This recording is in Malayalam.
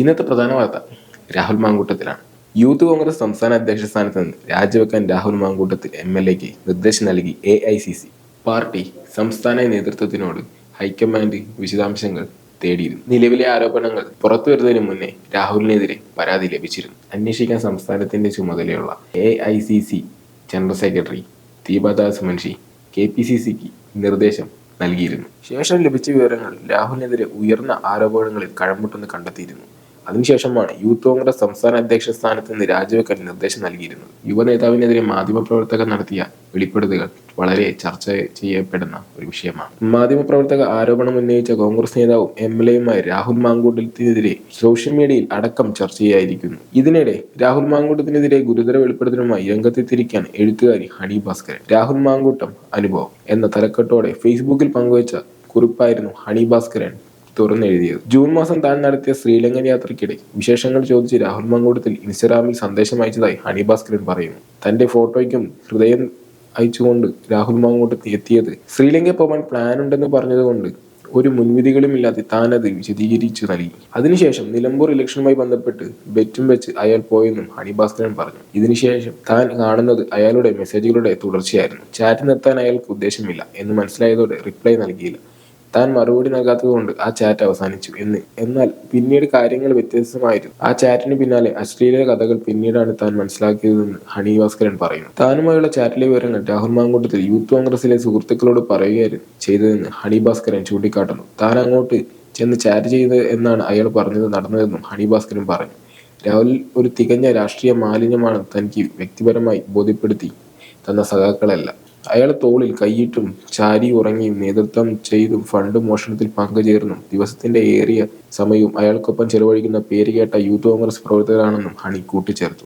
ഇന്നത്തെ പ്രധാന വാർത്ത രാഹുൽ മാങ്കൂട്ടത്തിലാണ്. യൂത്ത് കോൺഗ്രസ് സംസ്ഥാന അധ്യക്ഷ സ്ഥാനത്ത് നിന്ന് രാജിവെക്കാൻ രാഹുൽ മാങ്കൂട്ടത്തിൽ എം എൽ എക്ക് നിർദ്ദേശം നൽകി A I C C. Party സംസ്ഥാന നേതൃത്വത്തിനോട് ഹൈക്കമാൻഡ് വിശദാംശങ്ങൾ തേടിയിരുന്നു. നിലവിലെ ആരോപണങ്ങൾ പുറത്തു വരുന്നതിന് മുന്നേ രാഹുലിനെതിരെ പരാതി ലഭിച്ചിരുന്നു. അന്വേഷിക്കാൻ സംസ്ഥാനത്തിന്റെ ചുമതലയുള്ള A I C C general secretary Deepadas Munshi K P C സിക്ക് നിർദ്ദേശം നൽകിയിരുന്നു. ശേഷം ലഭിച്ച വിവരങ്ങൾ രാഹുലിനെതിരെ ഉയർന്ന ആരോപണങ്ങളിൽ കഴമ്പുട്ടെന്ന് കണ്ടെത്തിയിരുന്നു. അതിനുശേഷമാണ് യൂത്ത് കോൺഗ്രസ് സംസ്ഥാന അധ്യക്ഷ സ്ഥാനത്ത് നിന്ന് രാജിവെക്കാൻ നിർദ്ദേശം നൽകിയിരുന്നത്. യുവ നേതാവിനെതിരെ മാധ്യമപ്രവർത്തകർ നടത്തിയ വെളിപ്പെടുത്തുകൾ വളരെ ചർച്ച ചെയ്യപ്പെടുന്ന ഒരു വിഷയമാണ്. മാധ്യമപ്രവർത്തക ആരോപണം ഉന്നയിച്ച കോൺഗ്രസ് നേതാവും എം എൽ എയുമായ രാഹുൽ മാങ്കൂട്ടത്തിനെതിരെ സോഷ്യൽ മീഡിയയിൽ അടക്കം ചർച്ചയായിരിക്കുന്നു ഇതിനിടെ രാഹുൽ മാങ്കൂട്ടത്തിനെതിരെ ഗുരുതര വെളിപ്പെടുത്തലുമായി രംഗത്തെത്തിരിക്കാൻ എഴുത്തുകാരി ഹണി ഭാസ്കരൻ രാഹുൽ മാങ്കൂട്ടം അനുഭവം എന്ന തലക്കെട്ടോടെ ഫേസ്ബുക്കിൽ പങ്കുവച്ച കുറിപ്പായിരുന്നു ഹണി ഭാസ്കരൻ തുറന്നെഴുതിയത് ജൂൺ മാസം താൻ നടത്തിയ ശ്രീലങ്കൻ യാത്രയ്ക്കിടെ വിശേഷങ്ങൾ ചോദിച്ച് രാഹുൽ മങ്കൂട്ടത്തിൽ ഇൻസ്റ്റഗ്രാമിൽ സന്ദേശം അയച്ചതായി ഹണി ഭാസ്കരൻ പറയുന്നു. തന്റെ ഫോട്ടോയ്ക്കും ഹൃദയം അയച്ചുകൊണ്ട് രാഹുൽ മാങ്കൂട്ടത്തിൽ എത്തിയത് ശ്രീലങ്ക പോകാൻ പ്ലാൻ ഉണ്ടെന്ന് പറഞ്ഞതുകൊണ്ട് ഒരു മുൻവിധികളുമില്ലാതെ താൻ അത് വിശദീകരിച്ചു നൽകി. അതിനുശേഷം നിലമ്പൂർ ഇലക്ഷനുമായി ബന്ധപ്പെട്ട് ബെറ്റും വെച്ച് അയാൾ പോയെന്നും ഹണി ഭാസ്കരൻ പറഞ്ഞു. ഇതിനുശേഷം താൻ കാണുന്നത് അയാളുടെ മെസ്സേജുകളുടെ തുടർച്ചയായിരുന്നു. ചാറ്റ് അയാൾക്ക് ഉദ്ദേശമില്ല എന്ന് മനസ്സിലായതോടെ റിപ്ലൈ നൽകിയില്ല. താൻ മറുപടി നൽകാത്തതുകൊണ്ട് ആ ചാറ്റ് അവസാനിച്ചു. എന്ന് എന്നാൽ പിന്നീട് കാര്യങ്ങൾ വ്യത്യസ്തമായിരുന്നു. ആ ചാറ്റിന് പിന്നാലെ അശ്ലീല കഥകൾ പിന്നീടാണ് താൻ മനസ്സിലാക്കിയതെന്ന് ഹണി ഭാസ്കരൻ പറയുന്നു. താനുമായുള്ള ചാറ്റിലെ വിവരങ്ങൾ രാഹുൽ മാങ്കൂട്ടത്തിൽ യൂത്ത് കോൺഗ്രസിലെ സുഹൃത്തുക്കളോട് പറയുകയായിരുന്നു ചെയ്തതെന്ന് ഹണി ഭാസ്കരൻ ചൂണ്ടിക്കാട്ടുന്നു. താൻ അങ്ങോട്ട് ചെന്ന് ചാറ്റ് ചെയ്ത് എന്നാണ് അയാൾ പറഞ്ഞത് നടന്നതെന്നും ഹണി ഭാസ്കരൻ പറഞ്ഞു. രാഹുൽ ഒരു തികഞ്ഞ രാഷ്ട്രീയ മാലിന്യമാണ് തനിക്ക് വ്യക്തിപരമായി ബോധ്യപ്പെടുത്തി തന്ന സഖാക്കളല്ല. അയാൾ തോളിൽ കൈയിട്ടും ചാരി ഉറങ്ങിയും നേതൃത്വം ചെയ്തും ഫണ്ട് മോഷണത്തിൽ പങ്കുചേർന്നും ദിവസത്തിന്റെ ഏറിയ സമയവും അയാൾക്കൊപ്പം ചെലവഴിക്കുന്ന പേര് കേട്ട യൂത്ത് കോൺഗ്രസ് പ്രവർത്തകരാണെന്നും ഹണി കൂട്ടിച്ചേർത്തു.